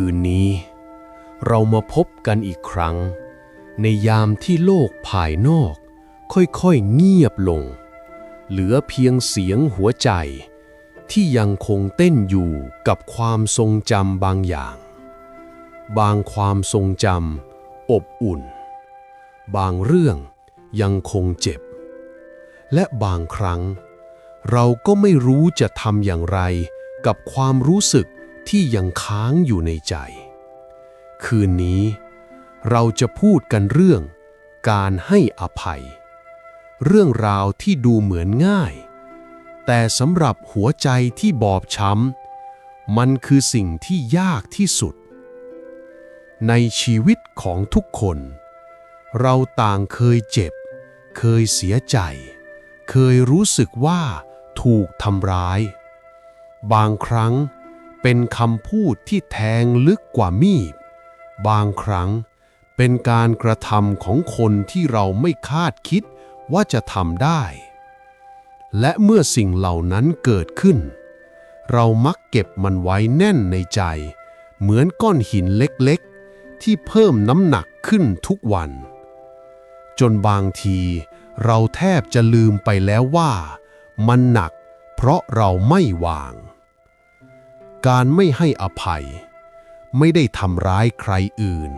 คืนนี้ เรามาพบกันอีกครั้ง ในยามที่โลกภายนอก ค่อยๆเงียบลง เหลือเพียงเสียงหัวใจ ที่ยังคงเต้นอยู่กับความทรงจำบางอย่าง บางความทรงจำอบอุ่น บางเรื่องยังคงเจ็บ และบางครั้ง เราก็ไม่รู้จะทำอย่างไรกับความรู้สึก ที่ยังค้างอยู่ในใจ คืนนี้เราจะพูดกันเรื่องการให้อภัย เรื่องราวที่ดูเหมือนง่าย แต่สำหรับหัวใจที่บอบช้ำ มันคือสิ่งที่ยากที่สุด ในชีวิตของทุกคน เราต่างเคยเจ็บ เคยเสียใจ เคยรู้สึกว่าถูกทำร้าย บางครั้ง เป็นคำพูดที่แทงลึกกว่ามีด บางครั้งเป็นการกระทำของคนที่เราไม่คาดคิดว่าจะทำได้ และเมื่อสิ่งเหล่านั้นเกิดขึ้น เรามักเก็บมันไว้แน่นในใจ เหมือนก้อนหินเล็กๆ ที่เพิ่มน้ำหนักขึ้นทุกวัน จนบางทีเราแทบจะลืมไปแล้วว่า มันหนักเพราะเราไม่วาง การไม่ให้อภัย ไม่ได้ทำร้ายใครอื่น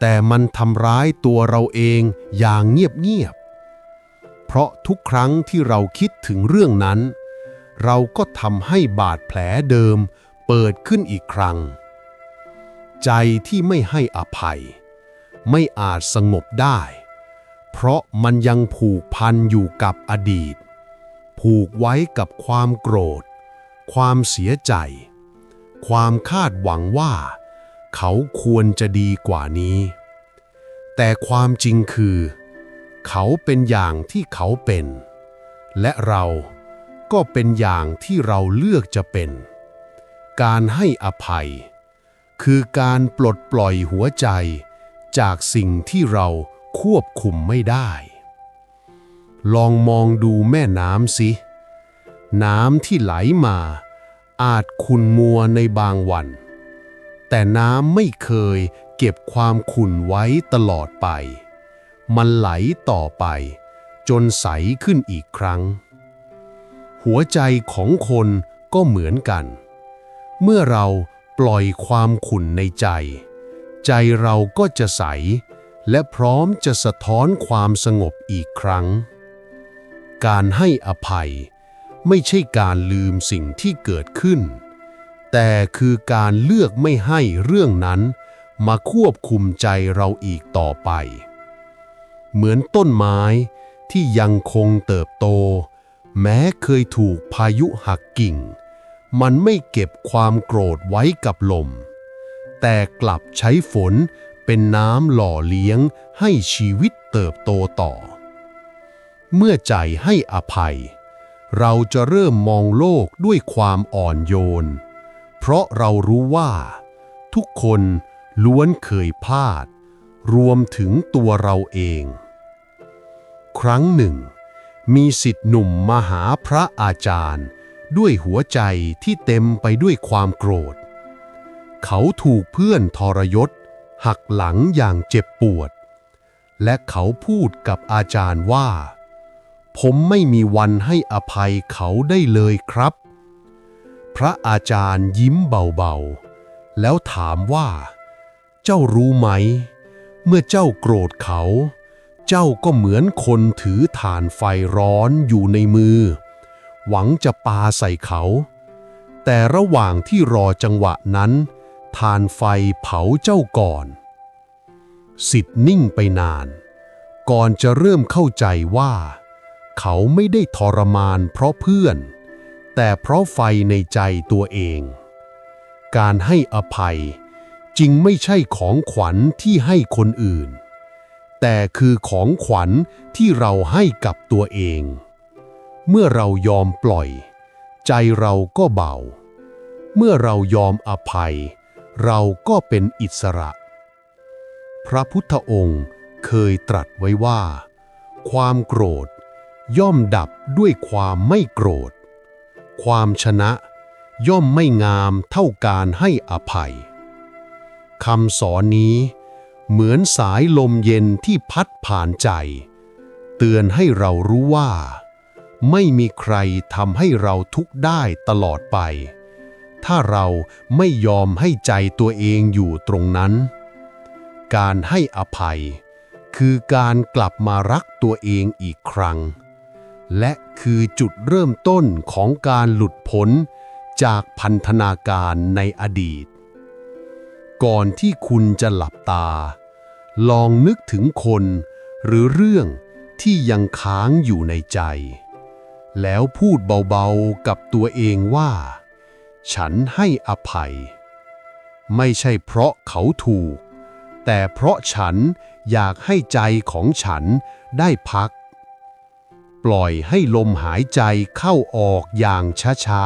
แต่มันทำร้ายตัวเราเองอย่างเงียบๆ เพราะทุกครั้งที่เราคิดถึงเรื่องนั้น เราก็ทำให้บาดแผลเดิมเปิดขึ้นอีกครั้ง ใจที่ไม่ให้อภัย ไม่อาจสงบได้ เพราะมันยังผูกพันอยู่กับอดีต ผูกไว้กับความโกรธความเสียใจ ความคาดหวังว่า เขาควรจะดีกว่านี้ แต่ความจริงคือ เขาเป็นอย่างที่เขาเป็น และเราก็เป็นอย่างที่เราเลือกจะเป็น การให้อภัย คือการปลดปล่อยหัวใจจากสิ่งที่เราควบคุมไม่ได้ ลองมองดูแม่น้ำสิ น้ำที่ไหลมา อาจขุ่นมัวในบางวัน แต่น้ำไม่เคยเก็บความขุ่นไว้ตลอดไป มันไหลต่อไป จนใสขึ้นอีกครั้ง หัวใจของคนก็เหมือนกัน เมื่อเราปล่อยความขุ่นในใจ ใจเราก็จะใส และพร้อมจะสะท้อนความสงบอีกครั้ง การให้อภัย ไม่ใช่การลืมสิ่งที่เกิดขึ้น แต่คือการเลือกไม่ให้เรื่องนั้นมาควบคุมใจเราอีกต่อไป เหมือนต้นไม้ที่ยังคงเติบโต แม้เคยถูกพายุหักกิ่ง มันไม่เก็บความโกรธไว้กับลม แต่กลับใช้ฝนเป็นน้ำหล่อเลี้ยงให้ชีวิตเติบโตต่อ เมื่อใจให้อภัย เราจะเริ่มมองโลกด้วยความอ่อนโยน เพราะเรารู้ว่า ทุกคนล้วนเคยพลาด รวมถึงตัวเราเอง ครั้งหนึ่ง มีสิทธิหนุ่มมาหาพระอาจารย์ ด้วยหัวใจที่เต็มไปด้วยความโกรธ เขาถูกเพื่อนทรยศ หักหลังอย่างเจ็บปวด และเขาพูดกับอาจารย์ว่า ผมไม่มีวันให้อภัยเขาได้เลยครับ พระอาจารย์ยิ้มเบาๆ แล้วถามว่า เจ้ารู้ไหม เมื่อเจ้าโกรธเขา เจ้าก็เหมือนคนถือถ่านไฟร้อนอยู่ในมือ หวังจะปาใส่เขา แต่ระหว่างที่รอจังหวะนั้นถ่านไฟเผาเจ้าก่อน สิทธิ์นิ่งไปนาน ก่อนจะเริ่มเข้าใจว่า เขาไม่ได้ทรมานเพราะเพื่อน แต่เพราะไฟในใจตัวเอง การให้อภัยจริงไม่ใช่ของขวัญที่ให้คนอื่น แต่คือของขวัญที่เราให้กับตัวเอง เมื่อเรายอมปล่อย ใจเราก็เบา เมื่อเรายอมอภัย เราก็เป็นอิสระ พระพุทธองค์เคยตรัสไว้ว่า ความโกรธ ย่อมดับด้วยความไม่โกรธ ความชนะย่อมไม่งามเท่าการให้อภัยคำสอนนี้ เหมือนสายลมเย็นที่พัดผ่านใจ เตือนให้เรารู้ว่า ไม่มีใครทำให้เราทุกข์ได้ตลอดไป ถ้าเราไม่ยอมให้ใจตัวเองอยู่ตรงนั้น การให้อภัย คือการกลับมารักตัวเองอีกครั้ง และคือจุดเริ่มต้นของการหลุดพ้นจากพันธนาการในอดีต ก่อนที่คุณจะหลับตา ลองนึกถึงคนหรือเรื่องที่ยังค้างอยู่ในใจ แล้วพูดเบาๆกับตัวเองว่า ฉันให้อภัย ไม่ใช่เพราะเขาถูก แต่เพราะฉันอยากให้ใจของฉันได้พัก ปล่อยให้ลมหายใจเข้าออกอย่างช้า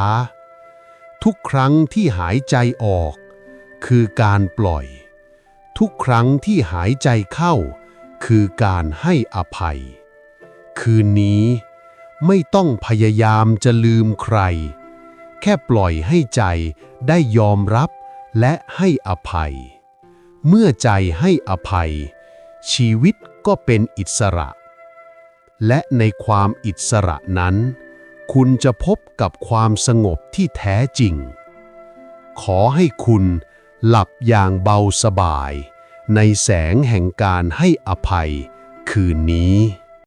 ๆ ทุกครั้งที่หายใจออก คือการปล่อย ทุกครั้งที่หายใจเข้า คือการให้อภัย คืนนี้ไม่ต้องพยายามจะลืมใคร แค่ปล่อยให้ใจได้ยอมรับและให้อภัย เมื่อใจให้อภัย ชีวิตก็เป็นอิสระ และในความอิสระนั้น คุณจะพบกับความสงบที่แท้จริง ขอให้คุณหลับอย่างเบาสบาย ในแสงแห่งการให้อภัยคืนนี้